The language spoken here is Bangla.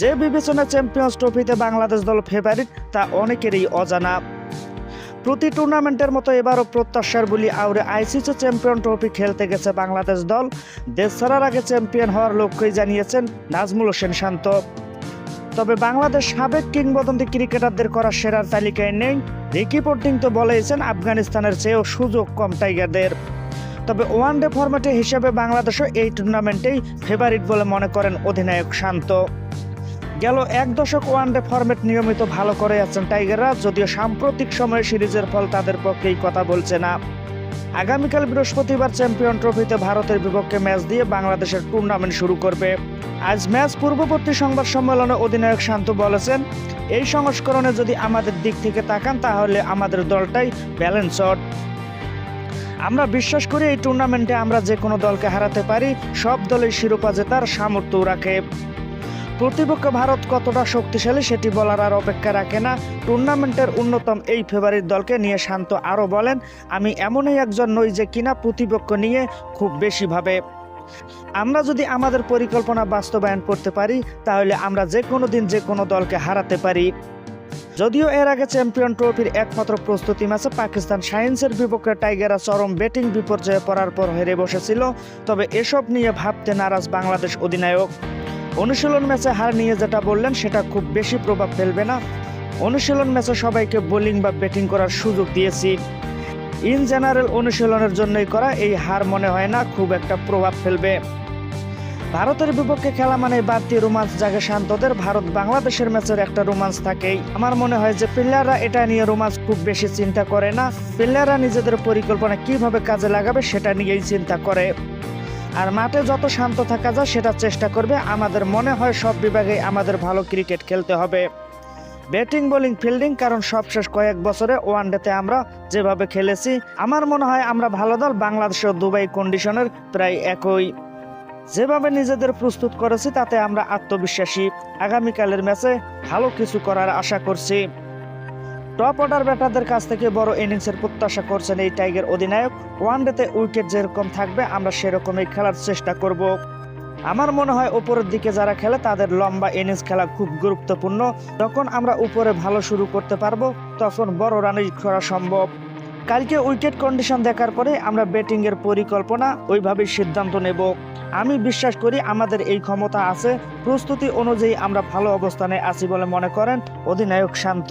যে বিবেচনা চ্যাম্পিয়ন্স ট্রফিতে বাংলাদেশ দল ফেভারিট তা অনেকেরই অজানা। প্রতি টুর্নামেন্টের মতো এবারও প্রত্যাশার বলি আউরে আইসিসি চ্যাম্পিয়ন ট্রফি খেলতে গেছে বাংলাদেশ দল। দেশ ছাড়ার আগে চ্যাম্পিয়ন হওয়ার লক্ষ্যই জানিয়েছেন নাজমুল হোসেন শান্ত। তবে বাংলাদেশ সাবেক কিংবদন্তি ক্রিকেটারদের করা সেরার তালিকায় নেই। রিকি পন্টিং তো বলেছেন আফগানিস্তানের চেয়েও সুযোগ কম টাইগারদের। তবে ওয়ানডে ফরম্যাটে হিসেবে বাংলাদেশও এই টুর্নামেন্টেই ফেভারিট বলে মনে করেন অধিনায়ক শান্ত। গেল এক দশক ওয়ানডে ফরম্যাট নিয়মিত ভালো করে আছেন টাইগাররা, যদিও সাম্প্রতিক সময়ে সিরিজের ফল তাদের পক্ষেই কথা বলছে না। আগামীকাল বৃহস্পতিবার চ্যাম্পিয়ন ট্রফিতে ভারতের বিপক্ষে ম্যাচ দিয়ে বাংলাদেশের টুর্নামেন্ট শুরু করবে। আজ ম্যাচ পূর্ববর্তী সংবাদ সম্মেলনে অধিনায়ক শান্ত বলেছেন, এই সংস্করণে যদি আমাদের দিক থেকে তাকান, তাহলে আমাদের দলটাই ব্যালেন্সড। আমরা বিশ্বাস করি এই টুর্নামেন্টে আমরা যে কোনো দলকে হারাতে পারি, সব দলের শিরোপা জেতার সামর্থ্য রাখে। প্রতিপক্ষ ভারত কতটা শক্তিশালী সেটি বলার আর অপেক্ষা রাখে না। টুর্নামেন্টের অন্যতম এই ফেভারিট দলকে নিয়ে শান্ত আরও বলেন, আমি এমনই একজন নই যে কিনা প্রতিপক্ষ নিয়ে খুব বেশি ভাবে। আমরা যদি আমাদের পরিকল্পনা বাস্তবায়ন করতে পারি, তাহলে আমরা যে কোনো দিন যে কোনো দলকে হারাতে পারি। যদিও এর আগে চ্যাম্পিয়ন ট্রফির একমাত্র প্রস্তুতি ম্যাচে পাকিস্তান সায়েন্সের বিপক্ষে টাইগাররা চরম ব্যাটিং বিপর্যয়ে পড়ার পর হেরে বসেছিল, তবে এসব নিয়ে ভাবতে নারাজ বাংলাদেশ অধিনায়ক। অনুশীলন ম্যাচে হার নিয়ে যেটা বললেন, সেটা খুব বেশি প্রভাব ফেলবে না। অনুশীলন ম্যাচে সবাইকে বোলিং বা ব্যাটিং করার সুযোগ দিয়েছি। ইন জেনারেল অনুশীলনের জন্যই করা এই হার মনে হয় না, খুব একটা প্রভাব ফেলবে। ভারতের বিপক্ষে খেলা মানে বাড়তি রোমাঞ্চ জাগে শান্তদের। ভারত বাংলাদেশের ম্যাচের একটা রোমাঞ্চ থাকেই। আমার মনে হয় যে প্লেয়াররা এটা নিয়ে রোমাঞ্চ খুব বেশি চিন্তা করে না। প্লেয়াররা নিজেদের পরিকল্পনা কীভাবে কাজে লাগাবে, সেটা নিয়েই চিন্তা করে। আর মাঠে যত শান্ত থাকা যায়, সেটা চেষ্টা করবে। আমাদের মনে হয় সব বিভাগে আমাদের ভালো ক্রিকেট খেলতে হবে। ব্যাটিং, বোলিং, ফিল্ডিং, কারণ সবশেষ কয়েক বছরে ওয়ানডেতে আমরা যেভাবে খেলেছি, আমার মনে হয় আমরা ভালো দল, বাংলাদেশ ও দুবাই কন্ডিশনের প্রায় একই। যেভাবে নিজেদের প্রস্তুত করেছি, তাতে আমরা আত্মবিশ্বাসী। আগামীকালের ম্যাচে ভালো কিছু করার আশা করছি। টপ অর্ডার ব্যাটারদের কাছ থেকে বড় ইনিংসের প্রত্যাশা করছেন এই টাইগার অধিনায়ক। ওয়ানডেতে উইকেট যেরকম থাকবে, আমরা সেরকমই খেলার চেষ্টা করব। আমার মনে হয় উপরের দিকে যারা খেলে, তাদের লম্বা ইনিংস খেলা খুব গুরুত্বপূর্ণ। যখন আমরা উপরে ভালো শুরু করতে পারব, তখন বড় রানই করা সম্ভব। কালকে উইকেট কন্ডিশন দেখার পরে আমরা ব্যাটিংয়ের পরিকল্পনা ওইভাবেই সিদ্ধান্ত নেব। আমি বিশ্বাস করি আমাদের এই ক্ষমতা আছে, প্রস্তুতি অনুযায়ী আমরা ভালো অবস্থানে আছি বলে মনে করেন অধিনায়ক শান্ত।